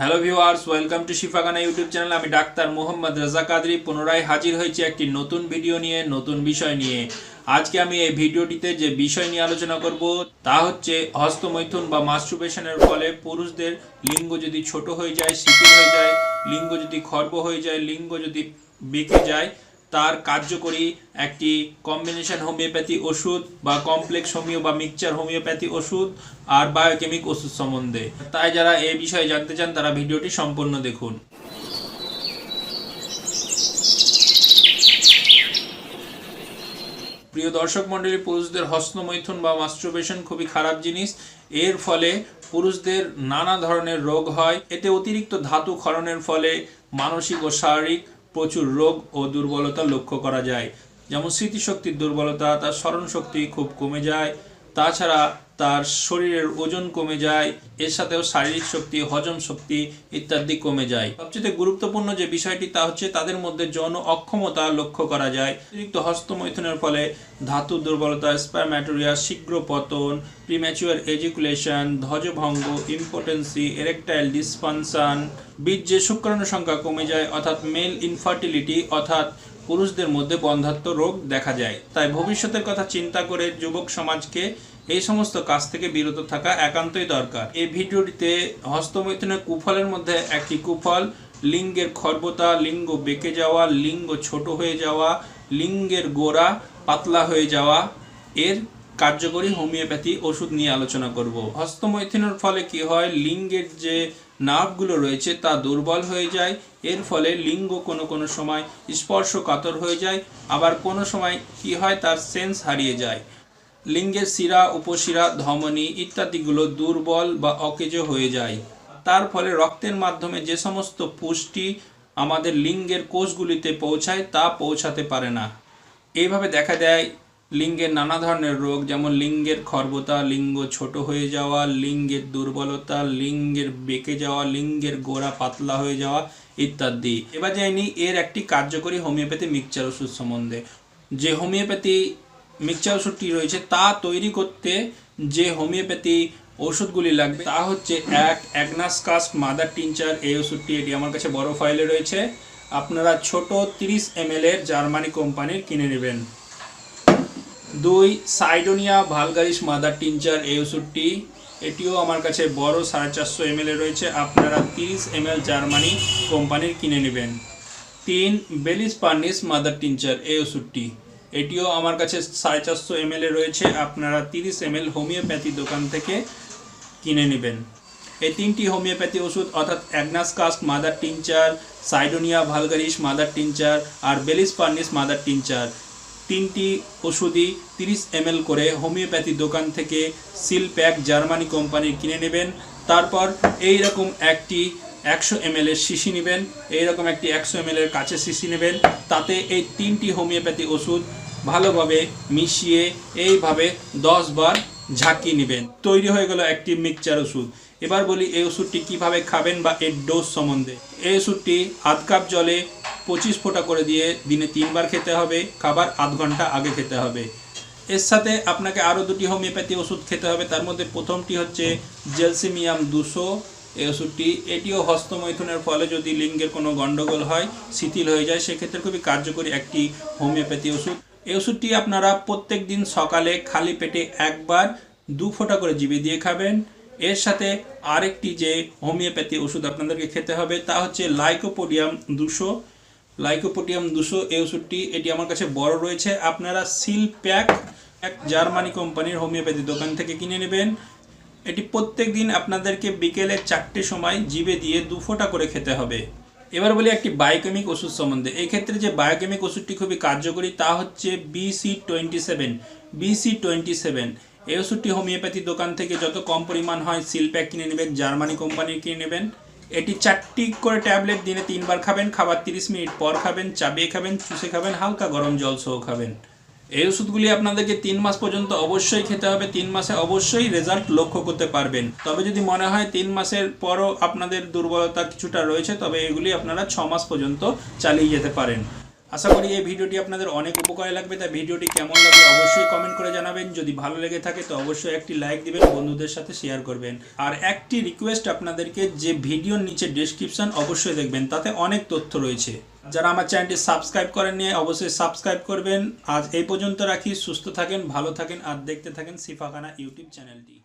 Hello viewers welcome to Shifagana YouTube channel আমি doctor Mohammad Raja কাদরি পুনরায় হাজির হয়েছি একটি নতুন ভিডিও নিয়ে, নতুন বিষয় নিয়ে। আজকে আমি এই ভিডিওটিতে যে বিষয় নিয়ে আলোচনা করব, তা হচ্ছে হস্তমৈথুন বা মাস্ট্রুবেশনের ফলে পুরুষদের লিঙ্গ যদি ছোট হয়ে যায়, শিথিল হয়ে যায়, লিঙ্গ যদি খর্ব হয়ে যায়, লিঙ্গ যদি বেঁকে যায় তার কার্যকরী একটি কম্বিনেশন হোমিওপ্যাথি ওষুধ বা কমপ্লেক্স হোমিও বা মিক্সচার হোমিওপ্যাথি ওষুধ আর বায়োকেমিক ওষুধ সম্বন্ধে। তাই যারা এই বিষয়ে জানতে চান, তারা ভিডিওটি সম্পূর্ণ দেখুন। প্রিয় দর্শক মণ্ডলী, পুরুষদের হস্তমৈথুন বা মাস্ট্রোবেশন খুবই খারাপ জিনিস। এর ফলে পুরুষদের নানা ধরনের রোগ হয়। এতে অতিরিক্ত ধাতু ক্ষরণের ফলে মানসিক ও শারীরিক প্রচুর রোগ ও দুর্বলতা লক্ষ্য করা যায়। যেমন স্মৃতিশক্তির দুর্বলতা, তার স্মরণশক্তি খুব কমে যায়। তাছাড়া তার শরীরের ওজন কমে যায়, এর সাথেও শারীরিক শক্তি, হজম শক্তি ইত্যাদি কমে যায়। সবচেয়ে গুরুত্বপূর্ণ যে বিষয়টি তা হচ্ছে তাদের মধ্যে যৌন অক্ষমতা লক্ষ্য করা যায়। অতিরিক্ত হস্তমৈথুনের ফলে ধাতু দুর্বলতা স্পারম্যাটোরিয়া শীঘ্র পতন প্রিম্যাচুয়ার এজিকুলেশন ধ্বজভঙ্গ ইম্পোটেন্সি এরেকটাইল ডিসফাংশন বীর্যে শুক্রাণু সংখ্যা কমে যায়, অর্থাৎ মেল ইনফার্টিলিটি অর্থাৎ পুরুষদের মধ্যে বন্ধাত্ম রোগ দেখা যায়। তাই ভবিষ্যতের কথা চিন্তা করে যুবক সমাজকে এই সমস্ত কাজ থেকে বিরত থাকা একান্তই দরকার। এই ভিডিওটিতে হস্তমৈথুনের কুফলের মধ্যে একটি কুফল, লিঙ্গের খর্বতা, লিঙ্গ বেঁকে যাওয়া, লিঙ্গ ছোট হয়ে যাওয়া, লিঙ্গের গোড়া পাতলা হয়ে যাওয়া, এর কার্যকরী হোমিওপ্যাথি ওষুধ নিয়ে আলোচনা করব। হস্তমৈথুনের ফলে কি হয়? লিঙ্গের যে নার্ভগুলো রয়েছে তা দুর্বল হয়ে যায়, এর ফলে লিঙ্গ কোনো কোনো সময় স্পর্শ কাতর হয়ে যায়, আবার কোনো সময় কি হয় তার সেন্স হারিয়ে যায়। লিঙ্গের শিরা, উপশিরা, ধমনী ইত্যাদিগুলো দুর্বল বা অকেজ হয়ে যায়। তার ফলে রক্তের মাধ্যমে যে সমস্ত পুষ্টি আমাদের লিঙ্গের কোষগুলিতে পৌঁছায় তা পৌঁছাতে পারে না। এইভাবে দেখা দেয় লিঙ্গের নানা ধরনের রোগ, যেমন লিঙ্গের খর্বতা, লিঙ্গ ছোট হয়ে যাওয়া, লিঙ্গের দুর্বলতা, লিঙ্গের বেঁকে যাওয়া, লিঙ্গের গোড়া পাতলা হয়ে যাওয়া ইত্যাদি। এবার জানি এর একটি কার্যকরী হোমিওপ্যাথি মিক্সচার ওষুধ সম্বন্ধে। যে হোমিওপ্যাথি মিক্সচার ওষুধটি রয়েছে, তা তৈরি করতে যে হোমিওপ্যাথি ওষুধগুলি লাগবে, তা হচ্ছে এক অ্যাগনাস কাস্ট মাদার টিনচার। এই ওষুধটি এটি আমার কাছে বড় ফাইলে রয়েছে। আপনারা ছোট তিরিশ এম এর জার্মানি কোম্পানির কিনে নেবেন। দুই, সাইডোনিয়া ভালগারিস মাদার টিনচার এই ওষুধটি এটিও আমার কাছে বড় সাড়ে চারশো এম রয়েছে। আপনারা তিরিশ এম জার্মানি কোম্পানির কিনে নেবেন। তিন, বেলিস পার্নিস মাদার টিনচার এই ওষুধটি এটিও আমার কাছে সাড়ে চারশো এম রয়েছে। আপনারা তিরিশ এম হোমিওপ্যাথি দোকান থেকে কিনে নেবেন। এই তিনটি হোমিওপ্যাথি ওষুধ অর্থাৎ agnus cast mother tincture, cydonia vulgaris mother tincture আর বেলিস পার্নিস মাদার টিনচার তিনটি ওষুধই তিরিশ এম করে হোমিওপ্যাথি দোকান থেকে সিল প্যাক জার্মানি কোম্পানির কিনে নেবেন। তারপর এই রকম একটি একশো এম এর শিশি নেবেন, এইরকম একটি একশো এম এর কাছে শিশি নেবেন। তাতে এই তিনটি হোমিওপ্যাথি ওষুধ ভালোভাবে মিশিয়ে এইভাবে দশ বার ঝাঁকিয়ে নেবেন। তৈরি হয়ে গেল একটি মিক্সচার ওষুধ। এবার বলি এই ওষুধটি কীভাবে খাবেন বা এর ডোজ সম্বন্ধে। এই ওষুধটি আধ কাপ জলে পঁচিশ ফোঁটা করে দিয়ে দিনে তিনবার খেতে হবে, খাবার আধ ঘণ্টা আগে খেতে হবে। এর সাথে আপনাকে আরও দুটি হোমিওপ্যাথি ওষুধ খেতে হবে, তার মধ্যে প্রথমটি হচ্ছে জেলসিমিয়াম দুশো, এই ওষুধটি, এটিও হস্তমৈথুনের ফলে যদি লিঙ্গের কোনো গণ্ডগোল হয়, শিথিল হয়ে যায়, সেক্ষেত্রে খুবই কার্যকরী একটি হোমিওপ্যাথি ওষুধ। এই ওষুধটি আপনারা প্রত্যেক দিন সকালে খালি পেটে একবার দু ফোঁটা করে জিভে দিয়ে খাবেন। এর সাথে আরেকটি যে হোমিওপ্যাথি ওষুধ আপনাদেরকে খেতে হবে, তা হচ্ছে লাইকোপোডিয়াম দুশো। লাইকোপোডিয়াম দুশো এই ওষুধটি এটি আমার কাছে বড় রয়েছে। আপনারা সিল প্যাক, এক জার্মানি কোম্পানির হোমিওপ্যাথি দোকান থেকে কিনে নেবেন। এটি প্রত্যেক দিন আপনাদেরকে বিকেলে চারটে সময় জিভে দিয়ে দু ফোঁটা করে খেতে হবে। এবার বলি একটি বায়োকেমিক ওষুধ সম্বন্ধে। এই ক্ষেত্রে যে বায়োকেমিক ওষুধটি খুবই কার্যকরী তা হচ্ছে BC twenty seven BC twenty seven এই ওষুধটি হোমিওপ্যাথি দোকান থেকে যত কম পরিমাণ হয়, সিল প্যাক কিনে নেবেন, জার্মানি কোম্পানির কিনে নেবেন। এটি চারটি করে ট্যাবলেট দিনে তিনবার খাবেন, খাবার তিরিশ মিনিট পর খাবেন, চাবিয়ে খাবেন, চুষে খাবেন, হালকা গরম জল সহ খাবেন। এই ওষুধগুলি আপনাদেরকে তিন মাস পর্যন্ত অবশ্যই খেতে হবে, তিন মাসে অবশ্যই রেজাল্ট লক্ষ্য করতে পারবেন। তবে যদি মনে হয় তিন মাসের পরও আপনাদের দুর্বলতা কিছুটা রয়েছে, তবে এগুলি আপনারা ছ মাস পর্যন্ত চালিয়ে যেতে পারেন। আশা করি এই ভিডিওটি আপনাদের অনেক উপকারে লাগবে, তাই ভিডিওটি কেমন লাগবে অবশ্যই কমেন্ট করে জানাবেন। যদি ভালো লেগে থাকে তো অবশ্যই একটি লাইক দিবেন, বন্ধুদের সাথে শেয়ার করবেন। আর একটি রিকোয়েস্ট আপনাদেরকে, যে ভিডিওর নিচে ডেসক্রিপশন অবশ্যই দেখবেন, তাতে অনেক তথ্য রয়েছে। যারা আমার চ্যানেলটি সাবস্ক্রাইব করেননি, অবশ্যই সাবস্ক্রাইব করবেন। আজ এই পর্যন্ত রাখি, সুস্থ থাকেন, ভালো থাকেন, আর দেখতে থাকেন সিফাখানা ইউটিউব চ্যানেলটি